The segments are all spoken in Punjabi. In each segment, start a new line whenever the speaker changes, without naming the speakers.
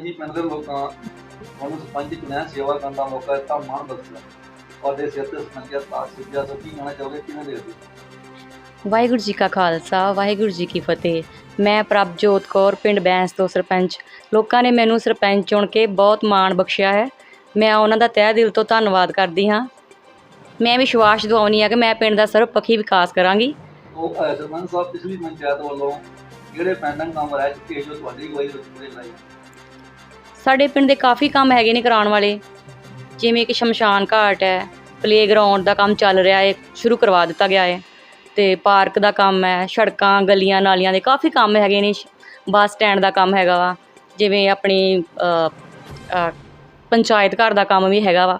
ਹਾਂਜੀ ਪਿੰਡ ਦੇ ਲੋਕਾਂ ਉਹਨੂੰ ਸਰਪੰਚ ਚੁਣਿਆ ਸੇਵਾ ਕਰਨ ਦਾ ਮੌਕਾ ਦਿੱਤਾ ਮਾਣ ਬਖਸ਼ਿਆ। ਉਹਦੇ ਸਿਰ ਤੇ ਸਮਝਿਆ ਤਾਂ ਸਿੱਧਿਆ ਸੋ ਕੀ ਕਹਿਣਾ ਚਾਹੋਗੇ ਕਿਵੇਂ ਦੇਖਦੇ ਹੋ?
ਵਾਹਿਗੁਰੂ ਜੀ ਕਾ ਖਾਲਸਾ ਵਾਹਿਗੁਰੂ ਜੀ ਕੀ ਫਤਿਹ। ਮੈਂ ਪ੍ਰਭਜੋਤ ਕੌਰ ਪਿੰਡ ਬੈਂਸ ਤੋਂ ਸਰਪੰਚ। ਲੋਕਾਂ ਨੇ ਮੈਨੂੰ ਸਰਪੰਚ ਚੁਣ ਕੇ ਬਹੁਤ ਮਾਣ ਬਖਸ਼ਿਆ ਹੈ। ਮੈਂ ਉਹਨਾਂ ਦਾ ਤਹਿ ਦਿਲ ਤੋਂ ਧੰਨਵਾਦ ਕਰਦੀ ਹਾਂ। ਮੈਂ ਵਿਸ਼ਵਾਸ ਦਿਵਾਉਣੀ ਆ ਕਿ ਮੈਂ ਪਿੰਡ ਦਾ ਸਰਬਪੱਖੀ ਵਿਕਾਸ ਕਰਾਂਗੀ।
ਉਹ ਸਰਪੰਚ ਸਾਹਿਬ ਪਿਛਲੀ ਪੰਚਾਇਤ ਵੱਲੋਂ ਜਿਹੜੇ ਪੈਂਡਿੰਗ ਕੰਮ ਰਹਿ ਚੁੱਕੇ ਜੋ ਤੁਹਾਡੀ ਵਿੱਚ ਪੂਰੇ ਕਰਾਏ
ਸਾਡੇ ਪਿੰਡ ਦੇ ਕਾਫੀ ਕੰਮ ਹੈਗੇ ਨੇ ਕਰਾਉਣ ਵਾਲੇ। ਜਿਵੇਂ ਕਿ ਸ਼ਮਸ਼ਾਨ ਘਾਟ ਹੈ ਪਲੇਗਰਾਉਂਡ ਦਾ ਕੰਮ ਚੱਲ ਰਿਹਾ ਹੈ, ਸ਼ੁਰੂ ਕਰਵਾ ਦਿੱਤਾ ਗਿਆ ਹੈ। ਤੇ ਪਾਰਕ ਦਾ ਕੰਮ ਹੈ, ਸੜਕਾਂ, ਗਲੀਆਂ, ਨਾਲੀਆਂ ਦੇ ਕਾਫੀ ਕੰਮ ਹੈਗੇ ਨੇ। ਬੱਸ ਸਟੈਂਡ ਦਾ ਕੰਮ ਹੈਗਾ ਵਾ, ਜਿਵੇਂ ਆਪਣੀ ਪੰਚਾਇਤ ਘਰ ਦਾ ਕੰਮ ਵੀ ਹੈਗਾ ਵਾ।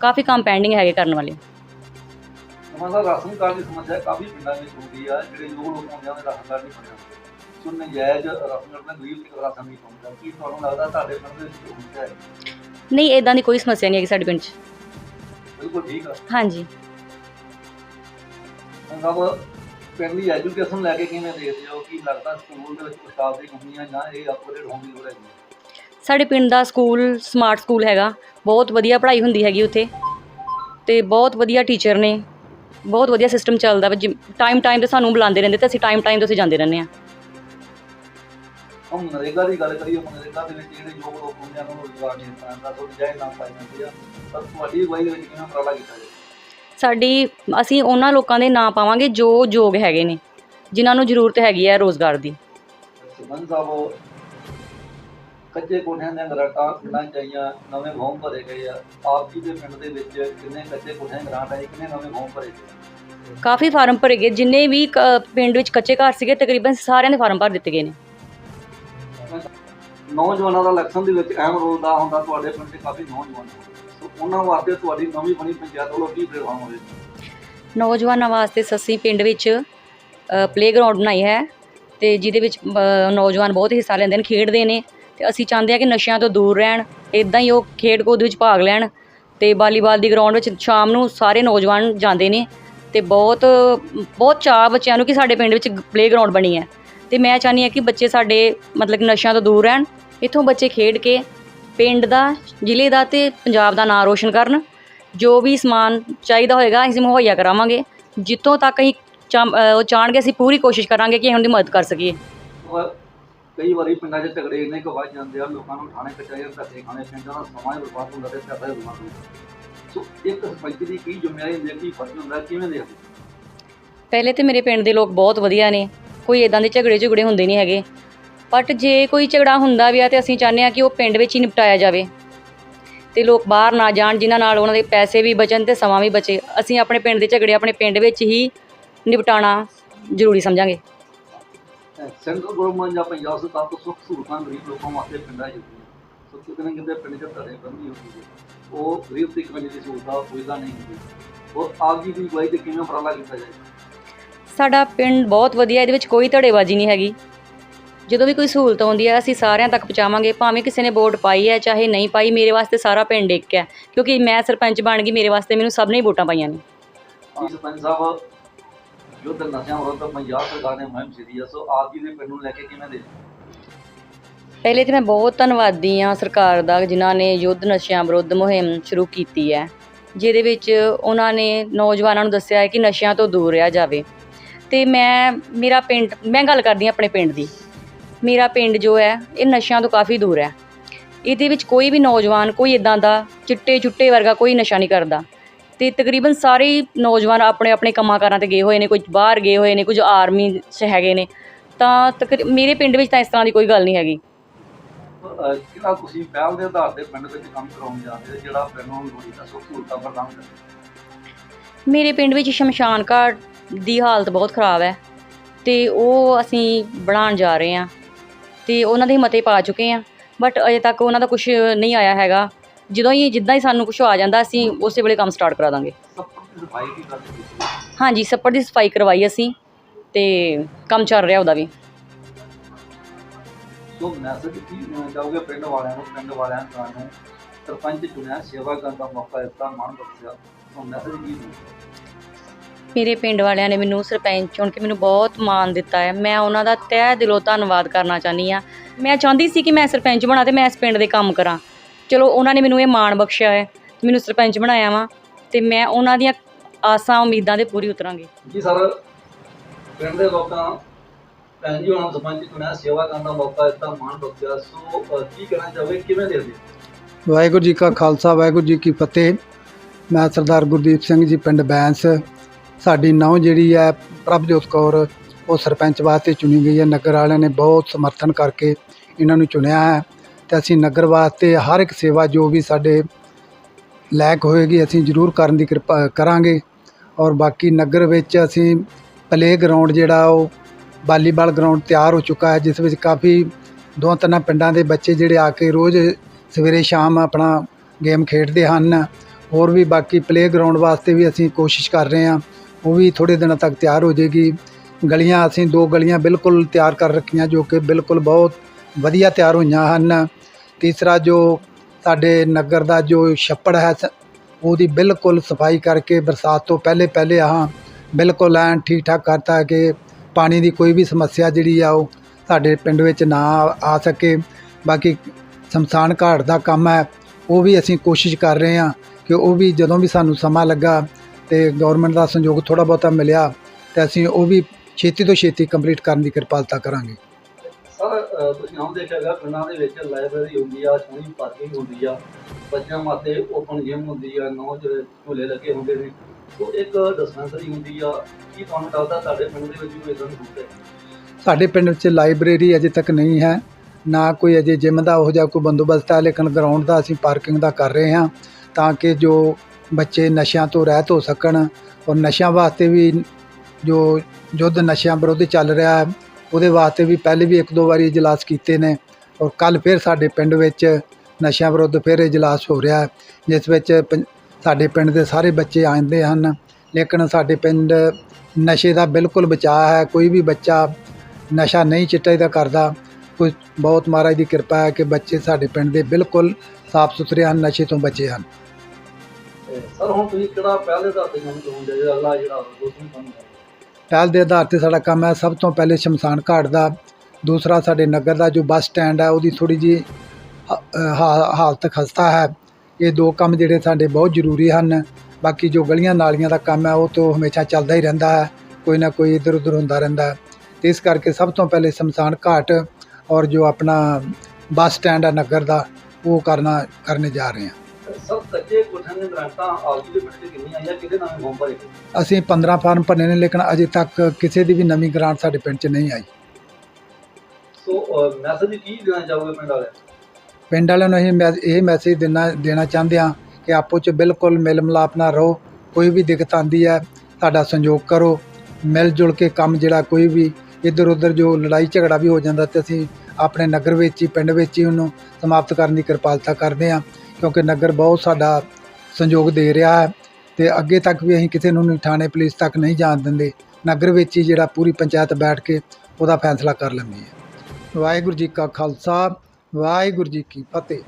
ਕਾਫੀ ਕੰਮ ਪੈਂਡਿੰਗ ਹੈਗੇ ਕਰਨ ਵਾਲੇ।
ਉਹਨਾਂ ਦਾ ਰਾਸ਼ਨ ਕਾਰਡ ਦੀ ਸਮੱਸਿਆ ਕਾਫੀ ਪਿੰਡਾਂ ਵਿੱਚ ਹੁੰਦੀ ਆ, ਜਿਹੜੇ ਲੋਕ ਲੋਕ ਹੁੰਦੇ ਰਾਸ਼ਨ ਕਾਰਡ ਨਹੀਂ ਬਣਿਆ। ਸੋ ਨਜਾਇਜ਼ ਗਰੀਬ ਨਹੀਂ ਪਹੁੰਚਦਾ ਕੀ ਤੁਹਾਨੂੰ ਲੱਗਦਾ ਤੁਹਾਡੇ ਪਿੰਡ ਦੇ ਵਿੱਚ ਹੁੰਦਾ ਹੈ?
ਨਹੀਂ ਇਦਾਂ ਦੀ ਕੋਈ ਸਮੱਸਿਆ ਨਹੀਂ ਹੈਗੀ ਸਾਡੇ ਪਿੰਡ 'ਚ।
ਬਿਲਕੁਲ ਠੀਕ ਆ।
ਹਾਂਜੀ।
ਮਤਲਬ ਪਿੰਡ ਦੀ ਐਜੂਕੇਸ਼ਨ ਲੈ ਕੇ ਕਿਵੇਂ ਦੇਖਦੇ ਹੋ? ਕੀ ਲੱਗਦਾ ਸਕੂਲ ਦੇ ਵਿੱਚ ਸਟਾਫ ਦੀ ਕਮੀਆਂ ਜਾਂ ਇਹ ਅਪਗ੍ਰੇਡ ਹੋਣ ਦੀ ਲੋੜ ਹੈਗੀ ਹੈ?
ਸਾਡੇ ਪਿੰਡ ਦਾ ਸਕੂਲ ਸਮਾਰਟ ਸਕੂਲ ਹੈਗਾ। ਬਹੁਤ ਵਧੀਆ ਪੜ੍ਹਾਈ ਹੁੰਦੀ ਹੈਗੀ ਉੱਥੇ। ਤੇ ਬਹੁਤ ਵਧੀਆ ਟੀਚਰ ਨੇ। ਬਹੁਤ ਵਧੀਆ ਸਿਸਟਮ ਚੱਲਦਾ ਵਾ। ਟਾਈਮ ਟਾਈਮ ਤੇ ਸਾਨੂੰ ਬੁਲਾਉਂਦੇ ਰਹਿੰਦੇ ਤੇ ਅਸੀਂ ਟਾਈਮ ਟਾਈਮ ਤੇ ਅਸੀਂ ਜਾਂਦੇ ਰਹਿੰਦੇ ਹਾਂ।
ਹਮ ਨਰੇਗਾ ਦੀ ਗੱਲ ਕਰੀਏ ਨਰੇਗਾ ਦੇ ਵਿੱਚ ਜਿਹੜੇ ਯੋਗ ਲੋਕ ਹੁੰਦੇ ਆ ਉਹਨਾਂ ਨੂੰ ਰੁਜ਼ਗਾਰ ਨਹੀਂ ਦਿੱਤਾ ਜਾਂਦਾ ਸੋ ਜਾਇ ਨਾ ਪਾਈ ਜਾਂਦੀ ਆ। ਪਰ ਤੁਹਾਡੀ ਅਗਵਾਈ ਦੇ ਵਿੱਚ ਕਿਵੇਂ ਉਪਰਾਲਾ ਕੀਤਾ ਜਾਵੇ
ਸਾਡੀ ਅਸੀਂ ਉਹਨਾਂ ਲੋਕਾਂ ਦੇ ਨਾਂ ਪਾਵਾਂਗੇ ਜੋ ਯੋਗ ਹੈਗੇ ਨੇ ਜਿਨ੍ਹਾਂ ਨੂੰ ਜ਼ਰੂਰਤ ਹੈਗੀ ਹੈ ਰੋਜ਼ਗਾਰ ਦੀ।
ਸੁਮਨ ਸਾਹਿਬ ਕੱਚੇ ਕੋਠਿਆਂ ਦੇ ਗਰਾਟਾਂ ਪਿੰਡਾਂ ਚਾਹੀਆਂ ਨਵੇਂ ਭੌਂ ਭਰੇ ਗਏ ਆ। ਆਪ ਜੀ ਦੇ ਪਿੰਡ ਦੇ ਵਿੱਚ ਕਿੰਨੇ ਕੱਚੇ ਕੋਠਿਆਂ ਦੇ ਗਰਾਟ ਆਏ ਕਿੰਨੇ ਨਵੇਂ ਭੌਂ ਭਰੇ ਗਏ?
ਕਾਫੀ ਫਾਰਮ ਭਰੇ ਗਏ ਜਿੰਨੇ ਵੀ ਪਿੰਡ ਵਿੱਚ ਕੱਚੇ ਘਰ ਸੀਗੇ ਤਕਰੀਬਨ ਸਾਰਿਆਂ ਦੇ ਫਾਰਮ ਭਰ ਦਿੱਤੇ ਗਏ ਨੇ।
ਨੌਜਵਾਨਾਂ ਦਾ ਇਲੈਕਸ਼ਨ ਦੇ ਵਿੱਚ ਅਹਿਮ ਰੋਲ ਦਾ ਹੁੰਦਾ ਤੁਹਾਡੇ ਪਿੰਡ 'ਚ ਕਾਫੀ ਨੌਜਵਾਨ। ਸੋ ਉਹਨਾਂ ਵਾਸਤੇ ਤੁਹਾਡੀ ਨਵੀਂ ਬਣੀ ਪੰਚਾਇਤ ਵੱਲੋਂ ਕੀ ਪ੍ਰੋਗਰਾਮ ਹੋਵੇਗਾ
ਨੌਜਵਾਨਾਂ ਵਾਸਤੇ ਸੱਸੀ ਪਿੰਡ ਵਿੱਚ ਪਲੇਗਰਾਉਂਡ ਬਣਾਈ ਹੈ ਤੇ ਜਿਹਦੇ ਵਿੱਚ ਨੌਜਵਾਨ ਬਹੁਤ ਹਿੱਸਾ ਲੈਂਦੇ ਨੇ, ਖੇਡਦੇ ਨੇ। ਤੇ ਅਸੀਂ ਚਾਹੁੰਦੇ ਹਾਂ ਕਿ ਨਸ਼ਿਆਂ ਤੋਂ ਦੂਰ ਰਹਿਣ ਇਦਾਂ ਹੀ ਉਹ ਖੇਡ ਕੂਦ ਵਿੱਚ ਭਾਗ ਲੈਣ ਤੇ ਵਾਲੀਬਾਲ ਦੀ ਗਰਾਊਂਡ ਵਿੱਚ ਸ਼ਾਮ ਨੂੰ ਸਾਰੇ ਨੌਜਵਾਨ ਜਾਂਦੇ ਨੇ ਤੇ ਬਹੁਤ ਬਹੁਤ ਚਾਅ ਬੱਚਿਆਂ ਨੂੰ ਕਿ ਸਾਡੇ ਪਿੰਡ ਵਿੱਚ ਪਲੇਗਰਾਉਂਡ ਬਣੀ ਹੈ। ਤੇ ਮੈਂ ਚਾਹੁੰਦੀ ਹਾਂ ਕਿ ਬੱਚੇ ਸਾਡੇ ਮਤਲਬ ਨਸ਼ਿਆਂ ਤੋਂ ਦੂਰ ਰਹਿਣ ਇੱਥੋਂ ਬੱਚੇ ਖੇਡ ਕੇ ਪਿੰਡ ਦਾ ਜ਼ਿਲ੍ਹੇ ਦਾ ਤੇ ਪੰਜਾਬ ਦਾ ਨਾਂ ਰੋਸ਼ਨ ਕਰਨ ਜੋ ਵੀ ਸਮਾਨ ਚਾਹੀਦਾ ਹੋਏਗਾ ਅਸੀਂ ਮੁਹੱਈਆ ਕਰਾਵਾਂਗੇ ਜਿੱਥੋਂ ਤੱਕ ਅਸੀਂ ਉਹ ਚਾਹਣਗੇ ਅਸੀਂ ਪੂਰੀ ਕੋਸ਼ਿਸ਼ ਕਰਾਂਗੇ ਕਿ ਉਹਨਾਂ ਦੀ ਮਦਦ ਕਰ ਸਕੀਏ।
ਕਈ ਵਾਰੀ ਪਿੰਡਾਂ 'ਚ ਝਗੜੇ ਇੰਨੇ ਕੁ ਵੱਧ ਜਾਂਦੇ ਆ ਲੋਕਾਂ ਨੂੰ ਠਾਣੇ ਕਚਾਈਆਂ ਧੱਕੇ ਖਾਣੇ ਪਿੰਡਾਂ ਦਾ ਸਮਾਂ ਹੀ ਬਰਬਾਦ ਹੁੰਦਾ ਤੇ ਪੈਸਾ ਹੁੰਦਾ। ਸੋ ਇੱਕ ਸਰਪੰਚ ਦੀ ਕੀ ਜ਼ਿੰਮੇਵਾਰੀ ਹੁੰਦੀ ਹੈ ਕੀ ਫਰਜ਼ ਹੁੰਦਾ ਕਿਵੇਂ ਦੇਖਦੇ
ਪਹਿਲੇ ਤੇ ਮੇਰੇ ਪਿੰਡ ਦੇ ਲੋਕ ਬਹੁਤ ਵਧੀਆ ਨੇ। ਕੋਈ ਇਦਾਂ ਦੇ ਝਗੜੇ ਝੁਗੜੇ ਹੁੰਦੇ ਨਹੀਂ ਹੈਗੇ। ਬਟ ਜੇ ਕੋਈ ਝਗੜਾ ਹੁੰਦਾ ਵੀ ਆ ਤੇ ਅਸੀਂ ਚਾਹੁੰਦੇ ਆ ਕਿ ਉਹ ਪਿੰਡ ਵਿੱਚ ਹੀ ਨਿਪਟਾਇਆ ਜਾਵੇ। ਤੇ ਲੋਕ ਬਾਹਰ ਨਾ ਜਾਣ, ਜਿਨ੍ਹਾਂ ਨਾਲ ਉਹਨਾਂ ਦੇ ਪੈਸੇ ਵੀ ਬਚਣ ਤੇ ਸਮਾਂ ਵੀ ਬਚੇ। ਅਸੀਂ ਆਪਣੇ ਪਿੰਡ ਦੇ ਝਗੜੇ ਆਪਣੇ ਪਿੰਡ ਵਿੱਚ ਹੀ ਨਿਪਟਾਣਾ ਜ਼ਰੂਰੀ ਸਮਝਾਂਗੇ।
ਸੈਂਟਰ ਗਵਰਨਮੈਂਟ ਜਾਂ ਪੰਜਾਬ ਸਰਕਾਰ ਤੋਂ ਸੁੱਖ ਸਹੂਲਤਾਂ ਗਰੀਬ ਲੋਕਾਂ ਵਾਸਤੇ ਪਿੰਡਾਂ 'ਚ ਸੋ ਕਿਤੇ ਨਾ ਕਿਤੇ ਪਿੰਡ 'ਚ ਧੜੇ ਬੰਦੀ ਹੁੰਦੀ ਹੈ। ਉਹ ਗਰੀਬ ਤੱਕ ਦੀ ਸਹੂਲਤਾਂ ਪੁੱਜਦਾ ਨਹੀਂ ਹੁੰਦੀ। ਉਹ ਆਪ ਜੀ ਦੀ ਅਗਵਾਈ ਤੇ ਕਿਵੇਂ ਉਪਰਾਲਾ ਕੀਤਾ ਜਾਏ?
ਸਾਡਾ ਪਿੰਡ ਬਹੁਤ ਵਧੀਆ ਇਹਦੇ ਵਿੱਚ ਕੋਈ ਧੜੇਬਾਜ਼ੀ ਨਹੀਂ ਹੈਗੀ। ਜਦੋਂ ਵੀ ਕੋਈ ਸਹੂਲਤ ਆਉਂਦੀ ਹੈ ਅਸੀਂ ਸਾਰਿਆਂ ਤੱਕ ਪਹੁੰਚਾਵਾਂਗੇ ਭਾਵੇਂ ਕਿਸੇ ਨੇ ਵੋਟ ਪਾਈ ਹੈ ਚਾਹੇ ਨਹੀਂ ਪਾਈ ਮੇਰੇ ਵਾਸਤੇ ਸਾਰਾ ਪਿੰਡ ਇੱਕ ਹੈ। ਕਿਉਂਕਿ ਮੈਂ ਸਰਪੰਚ ਬਣ ਗਈ ਮੇਰੇ ਵਾਸਤੇ ਮੈਨੂੰ ਸਭ ਨੇ ਹੀ ਵੋਟਾਂ ਪਾਈਆਂ ਨੇ।
ਜੀ ਸਰਪੰਚ ਸਾਹਿਬ ਯੁੱਧ ਨਸ਼ਿਆਂ ਵਿਰੁੱਧ ਪੰਜਾਬ ਸਰਕਾਰ ਨੇ ਮੁਹਿੰਮ ਛੇੜੀ ਹੈ ਸੋ ਆਪ ਜੀ ਦੇ ਪਿੰਡ ਨੂੰ ਲੈ ਕੇ ਕਿਵੇਂ ਦੇ
ਪਹਿਲੇ ਤੇ ਮੈਂ ਬਹੁਤ ਧੰਨਵਾਦੀ ਹਾਂ ਸਰਕਾਰ ਦਾ ਜਿਨ੍ਹਾਂ ਨੇ ਯੁੱਧ ਨਸ਼ਿਆਂ ਵਿਰੁੱਧ ਮੁਹਿੰਮ ਸ਼ੁਰੂ ਕੀਤੀ ਹੈ। ਜਿਹਦੇ ਵਿੱਚ ਉਹਨਾਂ ਨੇ ਨੌਜਵਾਨਾਂ ਨੂੰ ਦੱਸਿਆ ਹੈ ਕਿ ਨਸ਼ਿਆਂ ਤੋਂ ਦੂਰ ਰਿਹਾ ਜਾਵੇ। ਤੇ ਮੈਂ ਮੇਰਾ ਪਿੰਡ ਮੈਂ ਗੱਲ ਕਰਦੀ ਹਾਂ ਆਪਣੇ ਪਿੰਡ ਦੀ। ਮੇਰਾ ਪਿੰਡ ਜੋ ਹੈ ਇਹ ਨਸ਼ਿਆਂ ਤੋਂ ਕਾਫੀ ਦੂਰ ਹੈ। ਇਹਦੇ ਵਿੱਚ ਕੋਈ ਵੀ ਨੌਜਵਾਨ ਕੋਈ ਇਦਾਂ ਦਾ ਚਿੱਟੇ ਚੁੱਟੇ ਵਰਗਾ ਕੋਈ ਨਸ਼ਾ ਨਹੀਂ ਕਰਦਾ। ਤੇ ਤਕਰੀਬਨ ਸਾਰੇ ਨੌਜਵਾਨ ਆਪਣੇ ਆਪਣੇ ਕੰਮਾਂ ਕਾਰਾਂ ਤੇ ਗਏ ਹੋਏ ਨੇ ਕੁਝ ਬਾਹਰ ਗਏ ਹੋਏ ਨੇ ਕੁਝ ਆਰਮੀ 'ਚ ਹੈਗੇ ਨੇ। ਤਾਂ ਤਕਰੀ ਮੇਰੇ ਪਿੰਡ ਵਿੱਚ ਤਾਂ ਇਸ ਤਰ੍ਹਾਂ ਦੀ ਕੋਈ ਗੱਲ ਨਹੀਂ ਹੈਗੀ।
ਅਹ ਕਿਹੜਾ ਤੁਸੀਂ ਪਹਿਲ ਦੇ ਆਧਾਰ ਤੇ ਪਿੰਡ ਵਿੱਚ ਕੰਮ ਕਰਾਉਣ ਜਾਂਦੇ ਹੋ ਜਿਹੜਾ ਪਿੰਡ ਨੂੰ ਲੋੜੀ ਦਾ ਸੁੱਖ ਸਹੂਲਤਾਂ ਪ੍ਰਦਾਨ ਕਰੇ
ਮੇਰੇ ਪਿੰਡ ਵਿੱਚ ਸ਼ਮਸ਼ਾਨ ਘਾਟ ਦੀ ਹਾਲਤ ਬਹੁਤ ਖਰਾਬ ਹੈ। ਤੇ ਉਹ ਅਸੀਂ ਬਣਾਉਣ ਜਾ ਰਹੇ ਹਾਂ। ਤੇ ਉਹਨਾਂ ਦੇ ਮਤੇ ਪਾ ਚੁੱਕੇ ਹਾਂ। ਬਟ ਅਜੇ ਤੱਕ ਉਹਨਾਂ ਦਾ ਕੁਝ ਨਹੀਂ ਆਇਆ ਹੈਗਾ। ਜਦੋਂ ਹੀ, ਜਿੱਦਾਂ ਹੀ ਸਾਨੂੰ ਕੁਝ ਆ ਜਾਂਦਾ, ਅਸੀਂ ਉਸੇ ਵੇਲੇ ਕੰਮ ਸਟਾਰਟ ਕਰਾ ਦਾਂਗੇ। ਹਾਂਜੀ, ਸੱਪੜ ਦੀ ਸਫ਼ਾਈ ਕਰਵਾਈ ਅਸੀਂ। ਤੇ ਕੰਮ ਚੱਲ ਰਿਹਾ ਉਹਦਾ ਵੀ।
ਸੋ ਮੈਸੇਜ ਕੀ ਦੇਣਾ ਪਿੰਡ ਵਾਲਿਆਂ ਨੂੰ? ਪਿੰਡ ਵਾਲਿਆਂ ਨੂੰ ਸਰਪੰਚ ਚੁਣਿਆ, ਸੇਵਾ ਕਰਨ ਦਾ ਮੌਕਾ ਦਿੱਤਾ, ਮਾਣ ਬਖਸ਼ਿਆ। ਸੋ ਮੈਸੇਜ ਕੀ
ਮੇਰੇ ਪਿੰਡ ਵਾਲਿਆਂ ਨੇ ਮੈਨੂੰ ਸਰਪੰਚ ਚੁਣ ਕੇ ਮੈਨੂੰ ਬਹੁਤ ਮਾਣ ਦਿੱਤਾ ਹੈ। ਮੈਂ ਉਹਨਾਂ ਦਾ ਤਹਿ ਦਿਲੋਂ ਧੰਨਵਾਦ ਕਰਨਾ ਚਾਹੁੰਦੀ ਆ ਮੈਂ ਚਾਹੁੰਦੀ ਸੀ ਕਿ ਮੈਂ ਸਰਪੰਚ ਬਣਾ ਤੇ ਮੈਂ ਇਸ ਪਿੰਡ ਦੇ ਕੰਮ ਕਰਾਂ। ਚਲੋ ਉਹਨਾਂ ਨੇ ਮੈਨੂੰ ਇਹ ਮਾਣ ਬਖਸ਼ਿਆ ਹੈ। ਮੈਨੂੰ ਸਰਪੰਚ ਬਣਾਇਆ ਵਾ ਤੇ ਮੈਂ ਉਹਨਾਂ ਦੀਆਂ ਆਸਾਂ ਉਮੀਦਾਂ ਦੇ ਪੂਰੀ ਉਤਰਾਂਗੀ।
ਜੀ ਸਰ ਪਿੰਡ ਦੇ ਲੋਕਾਂ ਭੈਣ ਜੀ ਉਹਨਾਂ ਸਰਪੰਚ ਚੁਣਿਆ ਸੇਵਾ ਕਰਨ ਦਾ ਮੌਕਾ ਦਿੱਤਾ ਮਾਣ ਬਖਸ਼ਿਆ। ਸੋ ਕੀ ਕਹਿਣਾ ਚਾਹੋਗੇ? ਕਿਵੇਂ ਦੇ ਦੇ
ਵਾਹਿਗੁਰੂ ਜੀ ਕਾ ਖਾਲਸਾ ਵਾਹਿਗੁਰੂ ਜੀ ਕੀ ਫਤਿਹ। ਮੈਂ ਸਰਦਾਰ ਗੁਰਦੀਪ ਸਿੰਘ ਜੀ ਪਿੰਡ ਬੈਂਸ। ਸਾਡੀ ਨੌ ਜਿਹੜੀ ਹੈ ਪ੍ਰਭਜੋਤ ਕੌਰ, ਉਹ ਸਰਪੰਚ ਵਾਸਤੇ ਚੁਣੀ ਗਈ ਹੈ। ਨਗਰ ਵਾਲਿਆਂ ਨੇ ਬਹੁਤ ਸਮਰਥਨ ਕਰਕੇ ਇਹਨਾਂ ਨੂੰ ਚੁਣਿਆ ਹੈ ਤੇ ਅਸੀਂ ਨਗਰ ਵਾਸਤੇ ਹਰ ਇੱਕ ਸੇਵਾ ਜੋ ਵੀ ਸਾਡੇ ਲਾਇਕ ਹੋਏਗੀ, ਅਸੀਂ ਜ਼ਰੂਰ ਕਰਨ ਦੀ ਕਿਰਪਾ ਕਰਾਂਗੇ। ਔਰ ਬਾਕੀ ਨਗਰ ਵਿੱਚ ਅਸੀਂ ਪਲੇ ਗਰਾਊਂਡ ਜਿਹੜਾ, ਉਹ ਵਾਲੀਬਾਲ ਗਰਾਊਂਡ ਤਿਆਰ ਹੋ ਚੁੱਕਾ ਹੈ, ਜਿਸ ਵਿੱਚ ਕਾਫੀ ਦੋ ਤਿੰਨਾਂ ਪਿੰਡਾਂ ਦੇ ਬੱਚੇ ਜਿਹੜੇ ਆ ਕੇ ਰੋਜ਼ ਸਵੇਰੇ ਸ਼ਾਮ ਆਪਣਾ ਗੇਮ ਖੇਡਦੇ ਹਨ। ਹੋਰ ਵੀ ਬਾਕੀ ਪਲੇ ਗਰਾਊਂਡ ਵਾਸਤੇ ਵੀ ਅਸੀਂ ਕੋਸ਼ਿਸ਼ ਕਰ ਰਹੇ ਹਾਂ। ਉਹ ਵੀ ਥੋੜੇ ਦਿਨਾਂ ਤੱਕ ਤਿਆਰ ਹੋ ਜਾਏਗੀ। ਗਲੀਆਂ ਅਸੀਂ ਦੋ ਗਲੀਆਂ ਬਿਲਕੁਲ ਤਿਆਰ ਕਰ ਰੱਖੀਆਂ ਜੋ ਕਿ ਬਿਲਕੁਲ ਬਹੁਤ ਵਧੀਆ ਤਿਆਰ ਹੋਈਆਂ ਹਨ। ਤੀਸਰਾ ਜੋ ਸਾਡੇ ਨਗਰ ਦਾ ਜੋ ਛੱਪੜ ਹੈ ਸ- ਉਹਦੀ ਬਿਲਕੁਲ ਸਫ਼ਾਈ ਕਰਕੇ ਬਰਸਾਤ ਤੋਂ ਪਹਿਲੇ ਪਹਿਲੇ ਆਹ ਬਿਲਕੁਲ ਐਨ ਠੀਕ ਠਾਕ ਕਰਤਾ ਕਿ ਪਾਣੀ ਦੀ ਕੋਈ ਵੀ ਸਮੱਸਿਆ ਜਿਹੜੀ ਆ ਉਹ ਸਾਡੇ ਪਿੰਡ ਵਿੱਚ ਨਾ ਆ ਸਕੇ। ਬਾਕੀ ਸ਼ਮਸ਼ਾਨ ਘਾਟ ਦਾ ਕੰਮ ਹੈ, ਉਹ ਵੀ ਅਸੀਂ ਕੋਸ਼ਿਸ਼ ਕਰ ਰਹੇ ਹਾਂ ਕਿ ਉਹ ਵੀ ਜਦੋਂ ਵੀ ਸਾਨੂੰ ਸਮਾਂ ਲੱਗਾ ਤੇ ਗਵਰਨਮੈਂਟ ਦਾ ਸਹਿਯੋਗ ਥੋੜਾ ਬਹੁਤਾ ਮਿਲਿਆ ਤੇ ਅਸੀਂ ਉਹ ਵੀ ਛੇਤੀ ਤੋਂ ਛੇਤੀ ਕੰਪਲੀਟ ਕਰਨ ਦੀ ਕਿਰਪਾਲਤਾ ਕਰਾਂਗੇ।
ਸਰ ਤੁਸੀਂ ਦੇਖਿਆਗਾ ਪਿੰਡਾਂ ਦੇ ਵਿੱਚ ਲਾਇਬ੍ਰੇਰੀ ਹੁੰਦੀ ਆ ਸੋਹਣੀ ਪਾਰਕਿੰਗ ਹੁੰਦੀ ਆ ਬੱਚਿਆਂ ਵਾਸਤੇ ਓਪਨ ਜਿਮ ਹੁੰਦੀ ਆ ਨੌ ਜਿਹੜੇ ਝੂਲੇ ਲੱਗੇ ਹੁੰਦੇ ਨੇ। ਸੋ ਇੱਕ ਡਿਸਪੈਂਸਰੀ ਹੁੰਦੀ ਆ ਕੀ ਤੁਹਾਨੂੰ ਲੱਗਦਾ ਤੁਹਾਡੇ ਪਿੰਡ ਦੇ ਵਿੱਚ ਕੋਈ ਇਦਾਂ ਦੀ ਸਹੂਲਤ ਹੈ?
ਸਾਡੇ ਪਿੰਡ ਵਿੱਚ ਲਾਇਬ੍ਰੇਰੀ ਅਜੇ ਤੱਕ ਨਹੀਂ ਹੈ ਨਾ ਕੋਈ ਅਜੇ ਜਿਮ ਦਾ ਉਹ ਜਿਹਾ ਕੋਈ ਬੰਦੋਬਸਤ ਹੈ ਲੇਕਿਨ ਗਰਾਊਂਡ ਦਾ ਅਸੀਂ ਪਾਰਕਿੰਗ ਦਾ ਕਰ ਰਹੇ ਹਾਂ ਤਾਂ ਕਿ ਜੋ ਬੱਚੇ ਨਸ਼ਿਆਂ ਤੋਂ ਰਹਿਤ ਹੋ ਸਕਣ ਔਰ ਨਸ਼ਿਆਂ ਵਾਸਤੇ ਵੀ ਜੋ ਯੁੱਧ ਨਸ਼ਿਆਂ ਵਿਰੁੱਧ ਚੱਲ ਰਿਹਾ ਉਹਦੇ ਵਾਸਤੇ ਵੀ ਪਹਿਲੇ ਵੀ ਇੱਕ ਦੋ ਵਾਰੀ ਇਜਲਾਸ ਕੀਤੇ ਨੇ ਔਰ ਕੱਲ ਫਿਰ ਸਾਡੇ ਪਿੰਡ ਵਿੱਚ ਨਸ਼ਿਆਂ ਵਿਰੁੱਧ ਫਿਰ ਇਜਲਾਸ ਹੋ ਰਿਹਾ ਜਿਸ ਵਿੱਚ ਪੰ- ਸਾਡੇ ਪਿੰਡ ਦੇ ਸਾਰੇ ਬੱਚੇ ਆਉਂਦੇ ਹਨ। ਲੇਕਿਨ ਸਾਡੇ ਪਿੰਡ ਨਸ਼ੇ ਦਾ ਬਿਲਕੁਲ ਬਚਾਅ ਹੈ, ਕੋਈ ਵੀ ਬੱਚਾ ਨਸ਼ਾ ਨਹੀਂ ਚਿੱਟੇ ਦਾ ਕਰਦਾ। ਕੋਈ ਬਹੁਤ ਮਹਾਰਾਜ ਦੀ ਕਿਰਪਾ ਹੈ ਕਿ ਬੱਚੇ ਸਾਡੇ ਪਿੰਡ ਦੇ ਬਿਲਕੁਲ ਸਾਫ਼ ਸੁਥਰੇ ਹਨ, ਨਸ਼ੇ ਤੋਂ ਬਚੇ ਹਨ।
ਸਰ, ਹੁਣ ਤੁਸੀਂ ਕਿਹੜਾ ਪਹਿਲੇ ਦਾ ਤੇ ਕੰਮ ਚਾਹੁੰਦੇ ਜਿਹੜਾ ਅੱਲਾ ਜਿਹੜਾ ਦੋਸਤ ਕੰਮ ਕਰਦਾ
ਪਹਿਲ ਦੇ ਆਧਾਰ ਤੇ ਸਾਡਾ ਕੰਮ ਹੈ, ਸਭ ਤੋਂ ਪਹਿਲੇ ਸ਼ਮਸ਼ਾਨ ਘਾਟ ਦਾ, ਦੂਸਰਾ ਸਾਡੇ ਨਗਰ ਦਾ ਜੋ ਬੱਸ ਸਟੈਂਡ ਹੈ, ਉਹਦੀ ਥੋੜੀ ਜੀ ਹਾਲਤ ਖਸਤਾ ਹੈ। ਇਹ ਦੋ ਕੰਮ ਜਿਹੜੇ ਸਾਡੇ ਬਹੁਤ ਜ਼ਰੂਰੀ ਹਨ। ਬਾਕੀ ਜੋ ਗਲੀਆਂ ਨਾਲੀਆਂ ਦਾ ਕੰਮ ਹੈ, ਉਹ ਤੋਂ ਹਮੇਸ਼ਾ ਚੱਲਦਾ ਹੀ ਰਹਿੰਦਾ ਹੈ, ਕੋਈ ਨਾ ਕੋਈ ਇੱਧਰ ਉੱਧਰ ਹੁੰਦਾ ਰਹਿੰਦਾ ਤੇ ਇਸ ਕਰਕੇ ਸਭ ਤੋਂ ਪਹਿਲੇ ਸ਼ਮਸ਼ਾਨ ਘਾਟ ਔਰ ਜੋ ਆਪਣਾ ਬੱਸ ਸਟੈਂਡ ਹੈ ਨਗਰ ਦਾ, ਉਹ ਕਰਨਾ, ਕਰਨੇ ਜਾ ਰਹੇ ਹਾਂ।
ਸਰ ਕੱਚੇ ਕੋਠਿਆਂ ਦੇ ਗ੍ਰਾਂਟਾਂ ਆਲੂ ਦੇ ਪਿੰਡ 'ਚ ਕਿੰਨੀਆਂ ਆਈਆਂ? ਕਿਹਦੇ ਨਾਮ ਫਾਰਮ ਭਰੇ? ਗਏ?
ਅਸੀਂ 15 ਫਾਰਮ ਭਰਨੇ ਨੇ ਲੇਕਿਨ ਅਜੇ ਤੱਕ ਕਿਸੇ ਦੀ ਵੀ ਨਵੀਂ ਗ੍ਰਾਂਟ ਸਾਡੇ ਪਿੰਡ 'ਚ ਨਹੀਂ ਆਈ।
ਸੋ ਮੈਸੇਜ ਕੀ ਦੇਣਾ ਚਾਹੋਗੇ ਪਿੰਡ ਵਾਲੇ
ਪਿੰਡ ਵਾਲਿਆਂ ਨੂੰ ਅਸੀਂ ਇਹ ਮੈਸੇਜ ਦੇਣਾ ਦੇਣਾ ਚਾਹੁੰਦੇ ਹਾਂ ਕਿ ਆਪੋ 'ਚ ਬਿਲਕੁਲ ਮਿਲ ਮਿਲਾਪ ਨਾਲ ਰਹੋ ਕੋਈ ਵੀ ਦਿੱਕਤ ਆਂਦੀ ਹੈ ਸਾਡਾ ਸੰਯੋਗ ਕਰੋ ਮਿਲ ਜੁਲ ਕੇ ਕੰਮ ਜਿਹੜਾ ਕੋਈ ਵੀ ਇੱਧਰ ਉੱਧਰ ਜੋ ਲੜਾਈ ਝਗੜਾ ਵੀ ਹੋ ਜਾਂਦਾ ਤੇ ਅਸੀਂ ਆਪਣੇ ਨਗਰ ਵਿੱਚ ਹੀ ਪਿੰਡ ਵਿੱਚ ਹੀ ਉਹਨੂੰ ਸਮਾਪਤ ਕਰਨ ਦੀ ਕਿਰਪਾਲਤਾ ਕਰਦੇ ਹਾਂ। ਕਿਉਂਕਿ ਨਗਰ ਬਹੁਤ ਸਾਡਾ ਸੰਯੋਗ ਦੇ ਰਿਹਾ ਹੈ ਤੇ ਅੱਗੇ ਤੱਕ ਵੀ ਅਸੀਂ ਕਿਸੇ ਨੂੰ ਨਹੀਂ ਥਾਣੇ ਪੁਲਿਸ ਤੱਕ ਨਹੀਂ ਜਾਣ ਦਿੰਦੇ। ਨਗਰ ਵਿੱਚ ਹੀ ਜਿਹੜਾ ਪੂਰੀ ਪੰਚਾਇਤ ਬੈਠ ਕੇ ਉਹਦਾ ਫੈਸਲਾ ਕਰ ਲੈਂਦੀ ਹੈ। ਵਾਹਿਗੁਰੂ ਜੀ ਕਾ ਖਾਲਸਾ, ਵਾਹਿਗੁਰੂ ਜੀ ਕੀ ਫਤਿਹ।